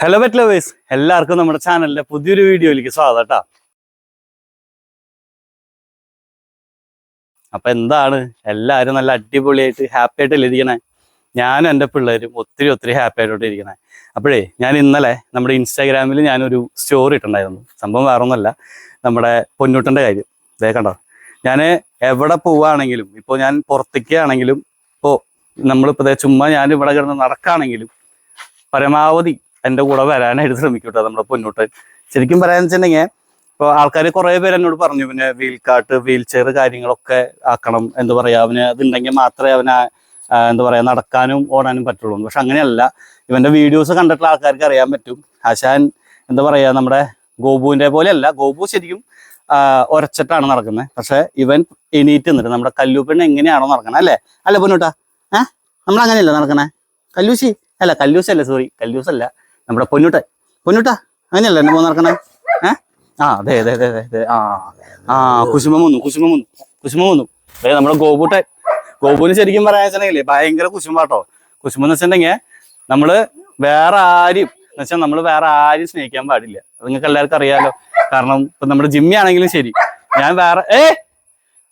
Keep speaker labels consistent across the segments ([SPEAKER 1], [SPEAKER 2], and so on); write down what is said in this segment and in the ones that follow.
[SPEAKER 1] Hello bet lovers എല്ലാവർക്കും നമ്മുടെ ചാനലിലെ പുതിയൊരു വീഡിയോയിലേക്ക് സ്വാഗതം കേട്ടോ അപ്പൊ എന്താണ്? എല്ലാവരും നല്ല അടിപൊളിയായിട്ട് ഹാപ്പി ആയിട്ടല്ലേ ഇരിക്കണേ? ഞാനും എന്റെ പിള്ളേരും ഒത്തിരി ഒത്തിരി ഹാപ്പി ആയിട്ടോട്ട് ഇരിക്കണേ. അപ്പോഴേ ഞാൻ ഇന്നലെ നമ്മുടെ ഇൻസ്റ്റാഗ്രാമിൽ ഞാനൊരു സ്റ്റോറി ഇട്ടുണ്ടായിരുന്നു സംഭവം വേറെ ഒന്നല്ല നമ്മുടെ പൊന്നൂട്ടന്റെ കാര്യം. ഇതേ കണ്ടോ? ഞാൻ എവിടെ പോവുകയാണെങ്കിലും ഇപ്പോൾ ഞാൻ പുറത്തേക്കാണെങ്കിലും ഇപ്പോൾ നമ്മളിപ്പോൾ ചുമ്മാ ഞാൻ ഇവിടെ കിടന്ന് നടക്കുകയാണെങ്കിലും പരമാവധി എന്റെ കൂടെ വരാനായിട്ട് ശ്രമിക്കൂട്ടോ കേട്ടോ നമ്മുടെ പൊന്നൂട്ടൻ. ശരിക്കും പറയാന്ന് വെച്ചിട്ടുണ്ടെങ്കിൽ ഇപ്പോൾ ആൾക്കാർ കുറേ പേര് എന്നോട് പറഞ്ഞു പിന്നെ വീൽ കാട്ട് വീൽ ചെയർ കാര്യങ്ങളൊക്കെ ആക്കണം എന്താ പറയാ. അവന് അതുണ്ടെങ്കിൽ മാത്രമേ അവന് എന്താ പറയുക നടക്കാനും ഓടാനും പറ്റുള്ളൂ. എന്ന്. പക്ഷെ അങ്ങനെയല്ല. ഇവന്റെ വീഡിയോസ് കണ്ടിട്ടുള്ള ആൾക്കാർക്ക് അറിയാൻ പറ്റും. ആശാൻ എന്താ പറയാ നമ്മുടെ ഗോപുവിന്റെ പോലെയല്ല. ഗോപു ശരിക്കും ഒരച്ചിട്ടാണ് നടക്കുന്നത്. പക്ഷെ ഇവൻ എണീറ്റ് നിന്നിട്ട് നമ്മുടെ കല്ലൂപ്പെണ്ണ് എങ്ങനെയാണോ നടക്കുന്നത് അല്ലേ? അല്ല പൊന്നൂട്ടാ? ഏഹ് നമ്മളങ്ങനെയല്ല നടക്കണേ? കല്ലൂശി? അല്ല കല്ലൂസല്ല സോറി കല്ലൂസല്ല. നമ്മുടെ പൊന്നുട്ട. പൊന്നുട്ട അങ്ങനെയല്ല എന്നെ പോ നടക്കണേ ഏഹ് ആ അതെ അതെ അതെ അതെ അതെ ആ ആ കുസുമം വന്നു കുസുമം വന്നു കുസുമം വന്നു. അതെ നമ്മുടെ ഗോപുട്ട. ഗോപുവിന് ശരിക്കും പറയാൻ വെച്ചിട്ടുണ്ടെങ്കിൽ ഭയങ്കര കുസുമ്പാട്ടോ കുസുമം എന്ന് വെച്ചിട്ടുണ്ടെങ്കിൽ നമ്മൾ വേറെ ആരും എന്ന് വെച്ചാൽ നമ്മൾ വേറെ ആരും സ്നേഹിക്കാൻ പാടില്ല. നിങ്ങൾക്ക് എല്ലാവർക്കും അറിയാലോ. കാരണം ഇപ്പൊ നമ്മുടെ ജിമ്മി ആണെങ്കിലും ശരി. ഞാൻ വേറെ ഏ?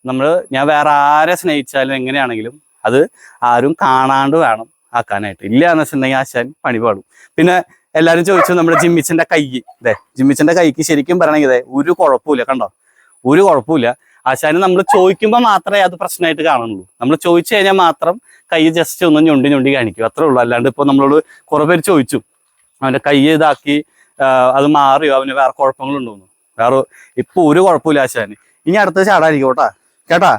[SPEAKER 1] നമ്മൾ ഞാൻ വേറെ ആരെ സ്നേഹിച്ചാലും എങ്ങനെയാണെങ്കിലും അത് ആരും കാണാണ്ട് വേണം ആക്കാനായിട്ട്. ഇല്ല എന്ന് വെച്ചിട്ടുണ്ടെങ്കിൽ ആശാൻ പണി പാടും. പിന്നെ എല്ലാരും ചോദിച്ചു നമ്മുടെ ജിമ്മിച്ചന്റെ കൈ. ഇതേ ജിമ്മിച്ചന്റെ കൈക്ക് ശരിക്കും പറയണെങ്കിൽ ഇതേ ഒരു കുഴപ്പമില്ല കണ്ടോ? ഒരു കുഴപ്പമില്ല. ആശാന് നമ്മൾ ചോദിക്കുമ്പോൾ മാത്രമേ അത് പ്രശ്നമായിട്ട് കാണുള്ളൂ നമ്മൾ ചോദിച്ചു കഴിഞ്ഞാൽ മാത്രം കൈ ജസ്റ്റ് ഒന്ന് ഞൊണ്ടി ഞൊണ്ടി കാണിക്കും. അത്രേ ഉള്ളൂ. അല്ലാണ്ട് ഇപ്പൊ നമ്മളോട് കുറെ പേര് ചോദിച്ചു. അവന്റെ കൈ ഇതാക്കി അത് മാറിയോ? അവന് വേറെ കുഴപ്പങ്ങളുണ്ടോന്ന് വേറെ ഇപ്പൊ ഒരു കുഴപ്പമില്ല ആശാന്. ഇനി അടുത്ത ചാടായിരിക്കും കേട്ടാ. കേട്ടാ?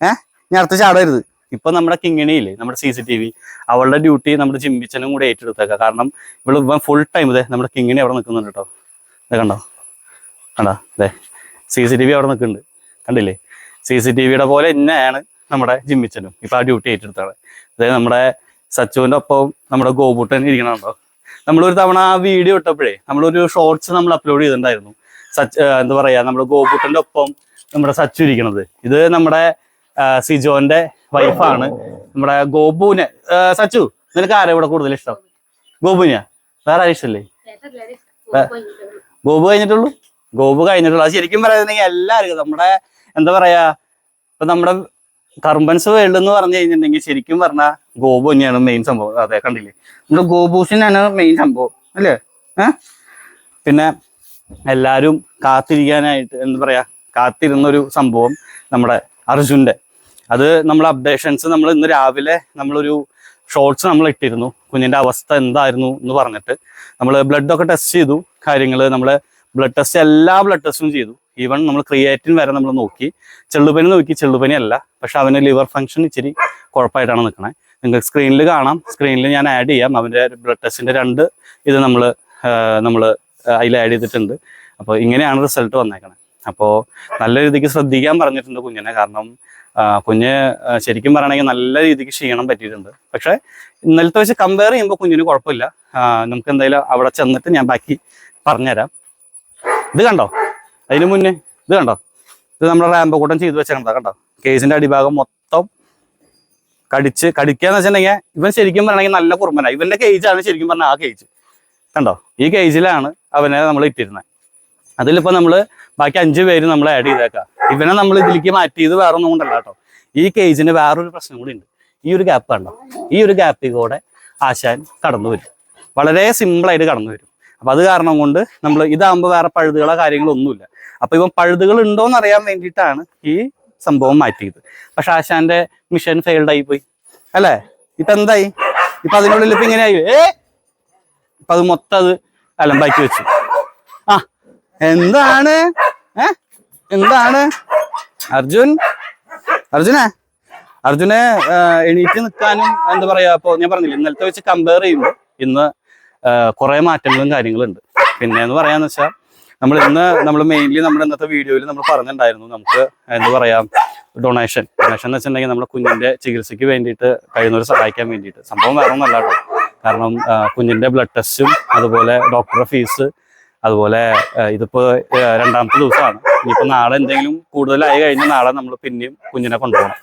[SPEAKER 1] ഏഹ് ഇനി അടുത്ത ചാടരുത്. ഇപ്പൊ നമ്മുടെ കിങ്ങിണിയില്ലേ നമ്മുടെ സി സി ടി വി അവളുടെ ഡ്യൂട്ടി നമ്മുടെ ജിമ്മിച്ചനും കൂടെ ഏറ്റെടുത്തേക്കാം. കാരണം ഇവൾ ഫുൾ ടൈം ഇതേ നമ്മുടെ കിങ്ങിണി അവിടെ നിൽക്കുന്നുണ്ട് കേട്ടോ ഇത് കണ്ടോ? കണ്ടോ? അതെ സി സി ടി വി അവിടെ നിൽക്കുന്നുണ്ട് കണ്ടില്ലേ? സി സി ടി വിയുടെ പോലെ തന്നെയാണ് നമ്മുടെ ജിമ്മിച്ചനും ഇപ്പൊ ആ ഡ്യൂട്ടി ഏറ്റെടുത്താണ് അതായത് നമ്മുടെ സച്ചുവിന്റെ ഒപ്പം നമ്മുടെ ഗോപുട്ടൻ ഇരിക്കണുണ്ടോ നമ്മളൊരു തവണ ആ വീഡിയോ ഇട്ടപ്പോഴേ നമ്മളൊരു ഷോർട്സ് നമ്മൾ അപ്ലോഡ് ചെയ്തിട്ടുണ്ടായിരുന്നു. സച്ച് എന്താ പറയാ നമ്മുടെ ഗോപുട്ടന്റെ ഒപ്പം നമ്മുടെ സച്ചു ഇരിക്കണത്. ഇത് നമ്മുടെ സിജോന്റെ വൈഫാണ് നമ്മുടെ ഗോപുവിനെ. സച്ചു നിനക്ക് ആരാ ഇവിടെ കൂടുതൽ ഇഷ്ടം? ഗോപുവിനെയാ? വേറെ ആരും ഇഷ്ടല്ലേ? ഗോപു കഴിഞ്ഞിട്ടുള്ളൂ? ഗോപു കഴിഞ്ഞിട്ടുള്ളൂ. അത് ശരിക്കും പറയുന്നുണ്ടെങ്കിൽ എല്ലാവർക്കും നമ്മുടെ എന്താ പറയാ ഇപ്പൊ നമ്മുടെ കർമ്പൻസ് വേൾഡ് എന്ന് പറഞ്ഞു കഴിഞ്ഞിട്ടുണ്ടെങ്കിൽ ശരിക്കും പറഞ്ഞാൽ ഗോപു തന്നെയാണ് മെയിൻ സംഭവം. അതെ കണ്ടില്ലേ? നമ്മുടെ ഗോപൂസിനാണ് മെയിൻ സംഭവം. അല്ലേ? ഏഹ് പിന്നെ എല്ലാരും കാത്തിരിക്കാനായിട്ട് എന്താ പറയാ കാത്തിരുന്നൊരു സംഭവം നമ്മുടെ അർജുന്റെ അത് നമ്മൾ അപ്ഡേഷൻസ് നമ്മൾ ഇന്ന് രാവിലെ നമ്മളൊരു ഷോർട്സ് നമ്മൾ ഇട്ടിരുന്നു. കുഞ്ഞിന്റെ അവസ്ഥ എന്തായിരുന്നു എന്ന് പറഞ്ഞിട്ട് നമ്മൾ ബ്ലഡ് ഒക്കെ ടെസ്റ്റ് ചെയ്തു. കാര്യങ്ങൾ നമ്മൾ ബ്ലഡ് ടെസ്റ്റ് എല്ലാ ബ്ലഡ് ടെസ്റ്റും ചെയ്തു. ഈവൻ നമ്മൾ ക്രിയേറ്റിൻ വരെ നമ്മൾ നോക്കി. ചെള്ളുപനി നോക്കി. ചെള്ളുപനി അല്ല. പക്ഷെ അവന് ലിവർ ഫങ്ഷൻ ഇച്ചിരി കുഴപ്പമായിട്ടാണ് നിൽക്കണേ. നിങ്ങൾക്ക് സ്ക്രീനിൽ കാണാം. സ്ക്രീനിൽ ഞാൻ ആഡ് ചെയ്യാം. അവന്റെ ബ്ലഡ് ടെസ്റ്റിന്റെ രണ്ട് ഇത് നമ്മൾ നമ്മൾ അതിൽ ആഡ് ചെയ്തിട്ടുണ്ട്. അപ്പോൾ ഇങ്ങനെയാണ് റിസൾട്ട് വന്നേക്കണേ. അപ്പോൾ നല്ല രീതിക്ക് ശ്രദ്ധിക്കാൻ പറഞ്ഞിട്ടുണ്ട് കുഞ്ഞിനെ. കാരണം കുഞ്ഞ് ശരിക്കും പറയണമെങ്കിൽ നല്ല രീതിക്ക് ക്ഷീണം പറ്റിയിട്ടുണ്ട്. പക്ഷെ ഇന്നലത്തെ വെച്ച് കമ്പയർ ചെയ്യുമ്പോൾ കുഞ്ഞിന് കുഴപ്പമില്ല. നമുക്ക് എന്തായാലും അവിടെ ചെന്നിട്ട് ഞാൻ ബാക്കി പറഞ്ഞുതരാം. ഇത് കണ്ടോ? അതിന് മുന്നേ ഇത് കണ്ടോ? ഇത് നമ്മുടെ റാമ്പക്കൂട്ടം ചെയ്തു വെച്ചേക്കണ്ട കണ്ടോ? കേസിന്റെ അടിഭാഗം മൊത്തം കടിച്ച് കടിക്കാന്ന് വെച്ചിട്ടുണ്ടെങ്കിൽ ഇവൻ ശരിക്കും പറയണമെങ്കിൽ നല്ല കുറുമ്പന. ഇവന്റെ കേജാണ് ശരിക്കും പറഞ്ഞാൽ ആ കേജ് കണ്ടോ? ഈ കേജിലാണ് അവനെ നമ്മൾ ഇട്ടിരുന്നത്. അതിലിപ്പോ നമ്മൾ ബാക്കി അഞ്ചു പേര് നമ്മൾ ആഡ് ചെയ്തേക്കാം. ഇവനെ നമ്മൾ ഇതിലേക്ക് മാറ്റിയത് വേറെ ഒന്നും കൊണ്ടല്ല കേട്ടോ. ഈ കേജിന് വേറൊരു പ്രശ്നം കൂടി ഉണ്ട്. ഈ ഒരു ഗ്യാപ്പ് കണ്ടോ? ഈ ഒരു ഗ്യാപ്പിൽ കൂടെ ആശാൻ കടന്നു വരും. വളരെ സിമ്പിൾ ആയിട്ട് കടന്നു വരും. അപ്പൊ അത് കാരണം കൊണ്ട് നമ്മൾ ഇതാകുമ്പോൾ വേറെ പഴുതുകളോ കാര്യങ്ങളോ ഒന്നുമില്ല. അപ്പൊ ഇവൻ പഴുതുകൾ ഉണ്ടോ എന്ന് അറിയാൻ വേണ്ടിയിട്ടാണ് ഈ സംഭവം മാറ്റിയത്. പക്ഷെ ആശാന്റെ മിഷൻ ഫെയിൽഡ് ആയി പോയി. അല്ലേ? ഇപ്പൊ എന്തായി? ഇപ്പൊ അതിനുള്ളിൽ ഇപ്പൊ ഇങ്ങനെ ആയി ഏ? ഇപ്പൊ അത് മൊത്തം അത് അലമ്പാക്കി വെച്ചു. എന്താണ്? എന്താണ്? അർജുൻ? അർജുന? അർജുനെ എണീറ്റ് നിൽക്കാനും എന്താ പറയാ ഇപ്പൊ ഞാൻ പറഞ്ഞില്ല ഇന്നലത്തെ വെച്ച് കമ്പയർ ചെയ്യുമ്പോൾ ഇന്ന് കുറെ മാറ്റങ്ങളും കാര്യങ്ങളും ഉണ്ട് പിന്നെ എന്ന് പറയാന്ന് വെച്ചാൽ നമ്മൾ ഇന്ന് നമ്മൾ മെയിൻലി നമ്മുടെ ഇന്നത്തെ വീഡിയോയിൽ നമ്മൾ പറഞ്ഞിട്ടുണ്ടായിരുന്നു നമുക്ക് എന്താ പറയാ ഡൊണേഷൻ ഡൊണേഷൻ എന്ന് വെച്ചിട്ടുണ്ടെങ്കിൽ നമ്മുടെ കുഞ്ഞിന്റെ ചികിത്സയ്ക്ക് വേണ്ടിയിട്ട് കഴിയുന്നവർ സഹായിക്കാൻ വേണ്ടിയിട്ട്. സംഭവം വേറെ ഒന്നല്ല കാരണം കുഞ്ഞിന്റെ ബ്ലഡ് ടെസ്റ്റും അതുപോലെ ഡോക്ടറുടെ ഫീസ് അതുപോലെ ഇതിപ്പോ രണ്ടാമത്തെ ദിവസമാണ്. ഇനിയിപ്പോ നാളെ എന്തെങ്കിലും കൂടുതലായി കഴിഞ്ഞാൽ നാളെ നമ്മൾ പിന്നെയും കുഞ്ഞിനെ കൊണ്ടുപോകണം.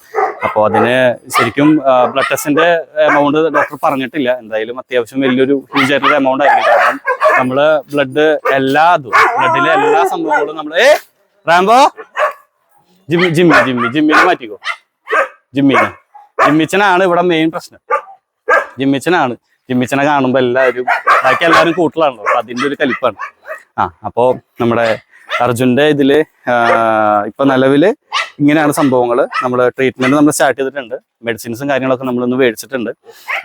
[SPEAKER 1] അപ്പോൾ അതിന് ശരിക്കും ബ്ലഡ് ടെസ്റ്റിന്റെ എമൗണ്ട് ഡോക്ടർ പറഞ്ഞിട്ടില്ല. എന്തായാലും അത്യാവശ്യം വലിയൊരു ഹ്യൂജ് ആയിട്ടുള്ള എമൗണ്ട് ആയിരിക്കും. കാരണം നമ്മൾ ബ്ലഡ് എല്ലാ ബ്ലഡിലെ എല്ലാ സംഭവങ്ങളും നമ്മൾ ഏ റാംബോ? ജിമ്മി ജിമ്മി ജിമ്മി ജിമ്മിനെ മാറ്റിക്കോ. ജിമ്മിനെ. ജിമ്മിച്ചനാണ് ഇവിടെ മെയിൻ പ്രശ്നം. ജിമ്മിച്ചനാണ്. ജിമ്മിച്ചനെ കാണുമ്പോൾ എല്ലാവരും ബാക്കി എല്ലാവരും കൂട്ടിലാണല്ലോ അപ്പൊ അതിന്റെ ഒരു കലിപ്പാണ്. ആ അപ്പോ നമ്മുടെ അർജുന്റെ ഇതിൽ ഇപ്പൊ നിലവിൽ ഇങ്ങനെയാണ് സംഭവങ്ങൾ നമ്മൾ ട്രീറ്റ്മെന്റ് നമ്മൾ സ്റ്റാർട്ട് ചെയ്തിട്ടുണ്ട്. മെഡിസിൻസും കാര്യങ്ങളൊക്കെ നമ്മളൊന്ന് മേടിച്ചിട്ടുണ്ട്.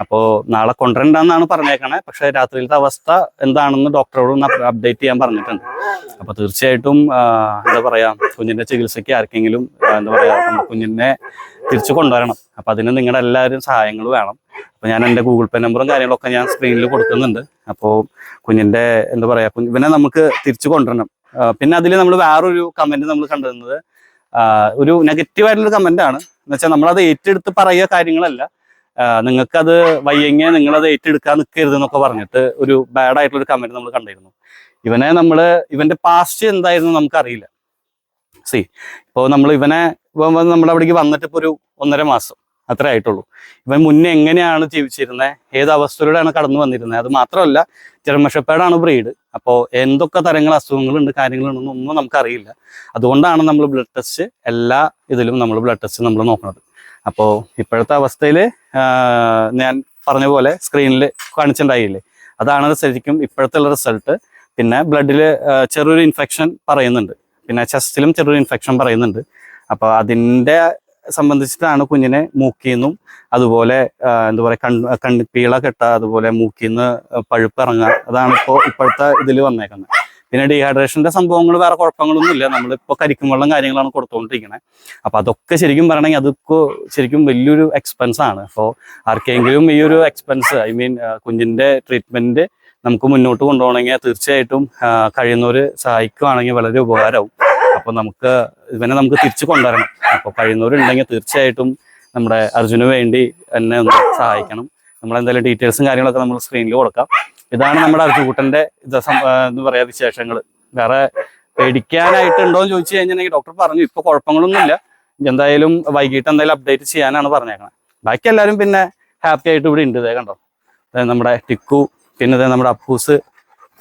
[SPEAKER 1] അപ്പോ നാളെ കൊണ്ടുവരണ്ടെന്നാണ് പറഞ്ഞേക്കണേ. പക്ഷെ രാത്രിയിലത്തെ അവസ്ഥ എന്താണെന്ന് ഡോക്ടറോട് ഒന്ന് അപ്ഡേറ്റ് ചെയ്യാൻ പറഞ്ഞിട്ടുണ്ട്. അപ്പോൾ തീർച്ചയായിട്ടും എന്താ പറയാ കുഞ്ഞിന്റെ ചികിത്സയ്ക്ക് ആർക്കെങ്കിലും എന്താ പറയാ കുഞ്ഞിനെ തിരിച്ചു കൊണ്ടുവരണം. അപ്പോൾ അതിന് നിങ്ങളുടെ എല്ലാവരും സഹായങ്ങൾ വേണം. അപ്പോൾ ഞാൻ എന്റെ ഗൂഗിൾ പേ നമ്പറും കാര്യങ്ങളൊക്കെ ഞാൻ സ്ക്രീനിൽ കൊടുക്കുന്നുണ്ട്. അപ്പോൾ കുഞ്ഞിന്റെ എന്താ പറയാ ഇവനെ നമുക്ക് തിരിച്ചു കൊണ്ടുവരണം. പിന്നെ അതിൽ നമ്മൾ വേറൊരു കമന്റ് നമ്മൾ കണ്ടിരുന്നത് ഒരു നെഗറ്റീവ് ആയിട്ടുള്ള കമന്റ് ആണ്. എന്ന് വെച്ചാൽ നമ്മളത് ഏറ്റെടുത്ത് പറയുക കാര്യങ്ങളല്ല. നിങ്ങൾക്കത് വയ്യെങ്കിൽ നിങ്ങളത് ഏറ്റെടുക്കാൻ നിൽക്കരുത് എന്നൊക്കെ പറഞ്ഞിട്ട് ഒരു ബാഡ് ആയിട്ടുള്ള ഒരു കമന്റ് നമ്മൾ കണ്ടിരുന്നു. ഇവനെ നമ്മൾ ഇവന്റെ പാസ്റ്റ് എന്തായിരുന്നു നമുക്ക് അറിയില്ല സി ഇപ്പോൾ നമ്മൾ ഇവനെ നമ്മുടെ അവിടേക്ക് വന്നിട്ട് ഇപ്പോൾ ഒരു ഒന്നര മാസം. അത്രേ ആയിട്ടുള്ളൂ. ഇവൻ മുന്നേ എങ്ങനെയാണ് ജീവിച്ചിരുന്നത് ഏത് അവസ്ഥയിലൂടെയാണ് കടന്നു വന്നിരുന്നത് അത് മാത്രമല്ല ജർമ്മഷപ്പേടാണ് ബ്രീഡ്. അപ്പോൾ എന്തൊക്കെ തരങ്ങൾ അസുഖങ്ങളുണ്ട് കാര്യങ്ങളുണ്ടെന്ന് ഒന്നും നമുക്കറിയില്ല. അതുകൊണ്ടാണ് നമ്മൾ ബ്ലഡ് ടെസ്റ്റ് എല്ലാ ഇതിലും നമ്മൾ ബ്ലഡ് ടെസ്റ്റ് നമ്മൾ നോക്കുന്നത്. അപ്പോൾ ഇപ്പോഴത്തെ അവസ്ഥയിൽ ഞാൻ പറഞ്ഞ പോലെ സ്ക്രീനിൽ കാണിച്ചിട്ടുണ്ടായില്ലേ? അതാണ് ശരിക്കും ഇപ്പോഴത്തെ റിസൾട്ട്. പിന്നെ ബ്ലഡിൽ ചെറിയൊരു ഇൻഫെക്ഷൻ പറയുന്നുണ്ട്. പിന്നെ ചെസ്റ്റിലും ചെറിയൊരു ഇൻഫെക്ഷൻ പറയുന്നുണ്ട്. അപ്പോൾ അതിന്റെ സംബന്ധിച്ചിട്ടാണ് കുഞ്ഞിനെ മൂക്കിന്നും അതുപോലെ എന്താ പറയുക കൺ കണ്ണ് പീള കെട്ട അതുപോലെ മൂക്കിന്ന് പഴുപ്പ് ഇറങ്ങുക അതാണ് ഇപ്പോൾ ഇപ്പോഴത്തെ ഇതിൽ വന്നേക്കുന്നത്. പിന്നെ ഡീഹൈഡ്രേഷന്റെ സംഭവങ്ങൾ വേറെ കുഴപ്പങ്ങളൊന്നും ഇല്ല നമ്മളിപ്പോൾ കരിക്കും വെള്ളം കാര്യങ്ങളാണ് കൊടുത്തുകൊണ്ടിരിക്കുന്നത് അപ്പോൾ അതൊക്കെ ശരിക്കും പറയണമെങ്കിൽ അതൊക്കെ ശരിക്കും വലിയൊരു എക്സ്പെൻസ് ആണ്. അപ്പോൾ ആർക്കെങ്കിലും ഈ ഒരു എക്സ്പെൻസ് ഐ മീൻ കുഞ്ഞിന്റെ ട്രീറ്റ്മെന്റ് നമുക്ക് മുന്നോട്ട് കൊണ്ടുപോകണമെങ്കിൽ തീർച്ചയായിട്ടും കഴിയുന്നവർ സഹായിക്കുകയാണെങ്കിൽ വളരെ ഉപകാരമാവും. അപ്പോൾ നമുക്ക് ഇവനെ നമുക്ക് തിരിച്ചു കൊണ്ടുവരണം. അപ്പോൾ കഴിയുന്നവരുണ്ടെങ്കിൽ തീർച്ചയായിട്ടും നമ്മുടെ അർജുന് വേണ്ടി എന്നെ ഒന്ന് സഹായിക്കണം. നമ്മളെന്തായാലും ഡീറ്റെയിൽസും കാര്യങ്ങളൊക്കെ നമ്മൾ സ്ക്രീനിൽ കൊടുക്കാം. ഇതാണ് നമ്മുടെ അർജുകൂട്ടന്റെ ഇത് പറയാ വിശേഷങ്ങൾ വേറെ പേടിക്കാനായിട്ടുണ്ടോ എന്ന് ചോദിച്ചു കഴിഞ്ഞിട്ടുണ്ടെങ്കിൽ ഡോക്ടർ പറഞ്ഞു. ഇപ്പൊ കുഴപ്പങ്ങളൊന്നുമില്ല. എന്തായാലും വൈകിട്ട് എന്തായാലും അപ്ഡേറ്റ് ചെയ്യാനാണ് പറഞ്ഞേക്കണത് ബാക്കി എല്ലാവരും പിന്നെ ഹാപ്പി ആയിട്ട് ഇവിടെ ഉണ്ട് ഇതേ കണ്ടോ. നമ്മുടെ ടിക്കു പിന്നെ നമ്മുടെ അപ്പൂസ്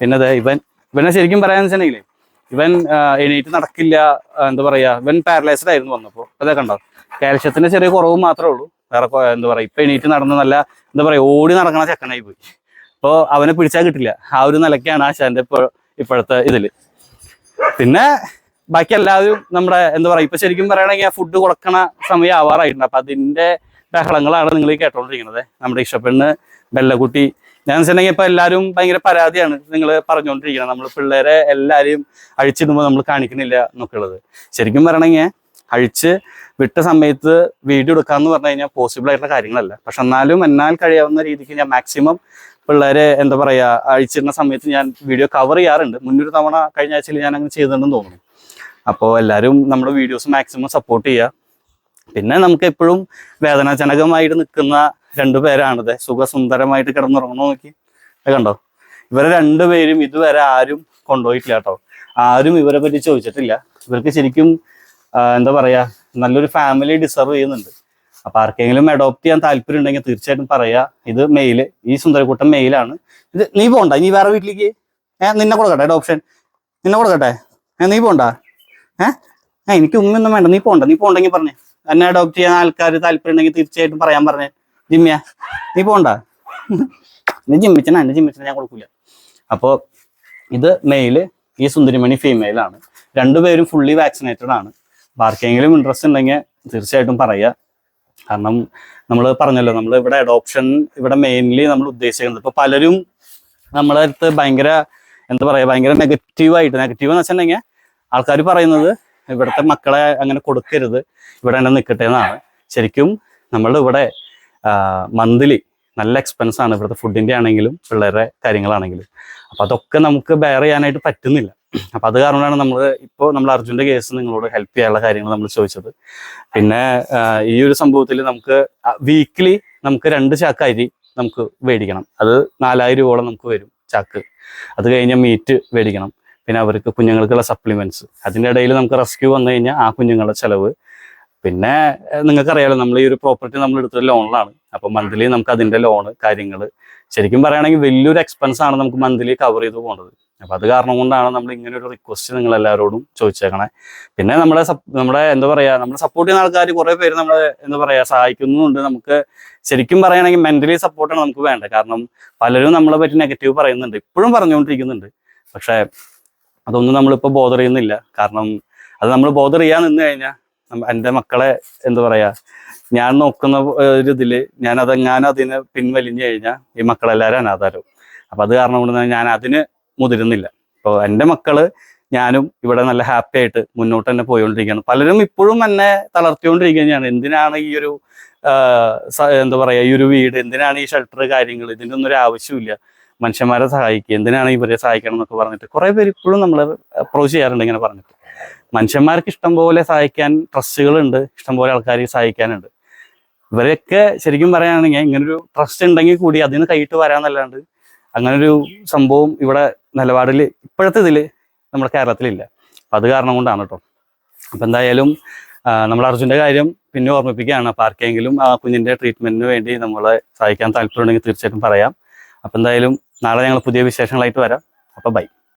[SPEAKER 1] പിന്നെ ഇവൻ. ഇവനെ ശരിക്കും പറയാന്ന് വെച്ചിട്ടുണ്ടെങ്കിൽ ഇവൻ എണീറ്റ് നടക്കില്ല എന്താ പറയാ ഇവൻ പാരലൈസ്ഡ് ആയിരുന്നു വന്നപ്പോൾ അതെ കണ്ടോ? കാൽഷ്യത്തിന്റെ ചെറിയ കുറവ് മാത്രമേ ഉള്ളൂ. വേറെ എന്താ പറയാ ഇപ്പൊ എണീറ്റ് നടന്ന നല്ല എന്താ പറയാ ഓടി നടക്കണ ചെക്കനായി പോയി. അപ്പോൾ അവനെ പിടിച്ചാൽ കിട്ടില്ല. ആ ഒരു നിലയ്ക്കാണ് ആശാന്റെ ഇപ്പോൾ ഇപ്പോഴത്തെ ഇതിൽ. പിന്നെ ബാക്കി എല്ലാവരും നമ്മുടെ എന്താ പറയാ ഇപ്പൊ ശരിക്കും പറയുകയാണെങ്കിൽ ഫുഡ് കൊടുക്കണ സമയം ആവാറായിട്ടുണ്ട്. അപ്പൊ അതിന്റെ ബഹളങ്ങളാണ് നിങ്ങൾ കേട്ടോണ്ടിരിക്കുന്നത്. നമ്മുടെ ഇഷ്ടപ്പെണ്ണ് ബെല്ലക്കുട്ടി ഞാൻ വെച്ചിട്ടുണ്ടെങ്കിൽ ഇപ്പൊ എല്ലാവരും ഭയങ്കര പരാതിയാണ്. നിങ്ങൾ പറഞ്ഞുകൊണ്ടിരിക്കുന്നത് നമ്മൾ പിള്ളേരെ എല്ലാവരെയും അഴിച്ചിടുമ്പോൾ നമ്മൾ കാണിക്കുന്നില്ല എന്നൊക്കെയുള്ളത്. ശരിക്കും പറയണെങ്കിൽ അഴിച്ച് വിട്ട സമയത്ത് വീഡിയോ എടുക്കാന്ന് പറഞ്ഞു കഴിഞ്ഞാൽ പോസിബിൾ ആയിട്ടുള്ള കാര്യങ്ങളല്ല. പക്ഷെ എന്നാലും എന്നാൽ കഴിയാവുന്ന രീതിക്ക് ഞാൻ മാക്സിമം പിള്ളേരെ എന്താ പറയാ അഴിച്ചിരുന്ന സമയത്ത് ഞാൻ വീഡിയോ കവർ ചെയ്യാറുണ്ട്. മുന്നൊരു തവണ കഴിഞ്ഞ ആഴ്ചയിൽ ഞാൻ അങ്ങനെ ചെയ്തിട്ടുണ്ടെന്ന് തോന്നുന്നു. അപ്പോൾ എല്ലാവരും നമ്മുടെ വീഡിയോസ് മാക്സിമം സപ്പോർട്ട് ചെയ്യുക പിന്നെ നമുക്ക് എപ്പോഴും വേദനാജനകമായിട്ട് നിൽക്കുന്ന രണ്ടു പേരാണിത് സുഖസുന്ദരമായിട്ട് കിടന്നുറങ്ങണോ നോക്കി. കണ്ടോ? ഇവരെ രണ്ടുപേരും ഇതുവരെ ആരും കൊണ്ടുപോയിട്ടില്ല കേട്ടോ. ആരും ഇവരെ പറ്റി ചോദിച്ചിട്ടില്ല. ഇവർക്ക് ശരിക്കും എന്താ പറയാ നല്ലൊരു ഫാമിലി ഡിസർവ് ചെയ്യുന്നുണ്ട്. അപ്പൊ ആർക്കെങ്കിലും അഡോപ്റ്റ് ചെയ്യാൻ താല്പര്യം ഉണ്ടെങ്കിൽ തീർച്ചയായിട്ടും പറയാ. ഇത് മെയിൽ ഈ സുന്ദരക്കൂട്ടം മെയിലാണ് ഇത് നീ പോണ്ട നീ വേറെ വീട്ടിലേക്ക്. ഏ നിന്നെ കൊടുക്കട്ടെ അഡോപ്ഷൻ നിന്നെ കൊടുക്കട്ടെ. ഏ നീ പോണ്ട. ഏ ഏ എനിക്ക് ഉമ്മയൊന്നും വേണ്ട. നീ പോണ്ട നീ പോണ്ടെങ്കിൽ പറഞ്ഞേ. എന്നെ അഡോപ്റ്റ് ചെയ്യാൻ ആൾക്കാർ താല്പര്യം ഉണ്ടെങ്കിൽ തീർച്ചയായിട്ടും പറയാൻ പറഞ്ഞേ. ജിമ്മിയ? നീ പോണ്ട? നീ ജിമ്മിച്ചനാ എന്നെ ജിമ്മിച്ചന ഞാൻ കൊടുക്കൂല. അപ്പോൾ ഇത് മെയിൽ ഈ സുന്ദരിമണി ഫീമെയിൽ ആണ്. രണ്ടുപേരും ഫുള്ളി വാക്സിനേറ്റഡ് ആണ്. അപ്പൊ ആർക്കെങ്കിലും ഇൻട്രസ്റ്റ് ഉണ്ടെങ്കിൽ തീർച്ചയായിട്ടും പറയുക കാരണം നമ്മൾ പറഞ്ഞല്ലോ നമ്മൾ ഇവിടെ അഡോപ്ഷൻ ഇവിടെ മെയിൻലി നമ്മൾ ഉദ്ദേശിക്കുന്നത്. ഇപ്പൊ പലരും നമ്മളെ അടുത്ത് ഭയങ്കര എന്താ പറയാ ഭയങ്കര നെഗറ്റീവായിട്ട് നെഗറ്റീവ് എന്ന് വെച്ചിട്ടുണ്ടെങ്കിൽ ആൾക്കാർ പറയുന്നത് ഇവിടുത്തെ മക്കളെ അങ്ങനെ കൊടുക്കരുത് ഇവിടെ തന്നെ നിൽക്കട്ടെ എന്നാണ്. ശരിക്കും നമ്മൾ ഇവിടെ മന്ത്ലി നല്ല എക്സ്പെൻസ് ആണ് ഇവിടുത്തെ ഫുഡിന്റെ ആണെങ്കിലും പിള്ളേരുടെ കാര്യങ്ങളാണെങ്കിലും. അപ്പൊ അതൊക്കെ നമുക്ക് ബെയർ ചെയ്യാനായിട്ട് പറ്റുന്നില്ല. അപ്പൊ അത് കാരണമാണ് നമ്മൾ ഇപ്പോൾ നമ്മൾ അർജുന്റെ കേസ് നിങ്ങളോട് ഹെൽപ്പ് ചെയ്യാനുള്ള കാര്യങ്ങൾ നമ്മൾ ചോദിച്ചത്. പിന്നെ ഈ ഒരു സംഭവത്തിൽ നമുക്ക് വീക്ക്ലി നമുക്ക് രണ്ട് ചാക്ക് അരി നമുക്ക് മേടിക്കണം അത് നാലായിരം രൂപയോളം നമുക്ക് വരും ചാക്ക്. അത് കഴിഞ്ഞാൽ മീറ്റ് മേടിക്കണം പിന്നെ അവർക്ക് കുഞ്ഞുങ്ങൾക്കുള്ള സപ്ലിമെന്റ്സ് അതിന്റെ ഇടയിൽ നമുക്ക് റെസ്ക്യൂ വന്നു കഴിഞ്ഞാൽ ആ കുഞ്ഞുങ്ങളുടെ ചെലവ് പിന്നെ നിങ്ങൾക്ക് അറിയാലോ നമ്മൾ ഈ ഒരു പ്രോപ്പർട്ടി നമ്മൾ എടുത്തൊരു ലോണിലാണ് അപ്പൊ മന്ത്ലി നമുക്ക് അതിന്റെ ലോണ് കാര്യങ്ങൾ ശരിക്കും പറയുകയാണെങ്കിൽ വലിയൊരു എക്സ്പെൻസ് ആണ് നമുക്ക് മന്ത്ലി കവർ ചെയ്ത് പോകേണ്ടത് അപ്പൊ അത് കാരണം കൊണ്ടാണ് നമ്മൾ ഇങ്ങനെ ഒരു റിക്വസ്റ്റ് നിങ്ങൾ എല്ലാവരോടും ചോദിച്ചേക്കണേ. പിന്നെ നമ്മളെ നമ്മുടെ എന്താ പറയാ നമ്മളെ സപ്പോർട്ട് ചെയ്യുന്ന ആൾക്കാർ കുറെ പേര് നമ്മളെ എന്താ പറയാ സഹായിക്കുന്നുണ്ട്. നമുക്ക് ശരിക്കും പറയുകയാണെങ്കിൽ മെന്റലി സപ്പോർട്ടാണ് നമുക്ക് വേണ്ടത്. കാരണം പലരും നമ്മളെ പറ്റി നെഗറ്റീവ് പറയുന്നുണ്ട്. ഇപ്പോഴും പറഞ്ഞുകൊണ്ടിരിക്കുന്നുണ്ട്. പക്ഷെ അതൊന്നും നമ്മളിപ്പോൾ ബോധർ ചെയ്യുന്നില്ല. കാരണം അത് നമ്മൾ ബോധർ ചെയ്യാൻ നിന്ന് കഴിഞ്ഞാൽ എന്റെ മക്കളെ എന്താ പറയാ ഞാൻ നോക്കുന്ന ഒരു ഇതിൽ ഞാൻ അതെങ്ങാനും അതിനെ പിൻവലിഞ്ഞു കഴിഞ്ഞാൽ ഈ മക്കളെല്ലാവരും അനാഥാരവും. അപ്പൊ അത് കാരണം കൊണ്ട് ഞാൻ അതിന് മുതിരുന്നില്ല. അപ്പോൾ എന്റെ മക്കൾ ഞാനും ഇവിടെ നല്ല ഹാപ്പി ആയിട്ട് മുന്നോട്ട് തന്നെ പോയിക്കൊണ്ടിരിക്കുകയാണ് പലരും ഇപ്പോഴും എന്നെ തളർത്തിക്കൊണ്ടിരിക്കുകയാണ് എന്തിനാണ് ഈ ഒരു എന്താ പറയാ ഈ ഒരു വീട് എന്തിനാണ് ഈ ഷെൽട്ടർ കാര്യങ്ങൾ ഇതിന്റെ ഒന്നും ഒരു ആവശ്യമില്ല മനുഷ്യന്മാരെ സഹായിക്കുക. എന്തിനാണ് ഇവരെ സഹായിക്കണം എന്നൊക്കെ പറഞ്ഞിട്ട് കുറെ പേര് ഇപ്പോഴും നമ്മൾ അപ്രോച്ച് ചെയ്യാറുണ്ട് ഇങ്ങനെ പറഞ്ഞിട്ട്. മനുഷ്യന്മാർക്ക് ഇഷ്ടം പോലെ സഹായിക്കാൻ ട്രസ്റ്റുകളുണ്ട് ഇഷ്ടംപോലെ ആൾക്കാർ സഹായിക്കാനുണ്ട്. ഇവരെയൊക്കെ ശരിക്കും പറയുകയാണെങ്കിൽ ഇങ്ങനൊരു ട്രസ്റ്റ് ഉണ്ടെങ്കിൽ കൂടി അതിന് കൈയിട്ട് വരാമെന്നല്ലാണ്ട് അങ്ങനൊരു സംഭവം ഇവിടെ നിലപാടിൽ ഇപ്പോഴത്തെ ഇതിൽ നമ്മുടെ കേരളത്തിലില്ല. അപ്പം അത് കാരണം കൊണ്ടാണ് കേട്ടോ അപ്പം എന്തായാലും നമ്മൾ അർജുന്റെ കാര്യം പിന്നെ ഓർമ്മിപ്പിക്കുകയാണ്. അപ്പം ആർക്കെങ്കിലും ആ കുഞ്ഞിന്റെ ട്രീറ്റ്മെന്റിന് വേണ്ടി നമ്മളെ സഹായിക്കാൻ താല്പര്യമുണ്ടെങ്കിൽ തീർച്ചയായിട്ടും പറയാം. അപ്പം എന്തായാലും നാളെ ഞങ്ങൾ പുതിയ വിശേഷങ്ങളായിട്ട് വരാം. അപ്പോൾ ബൈ.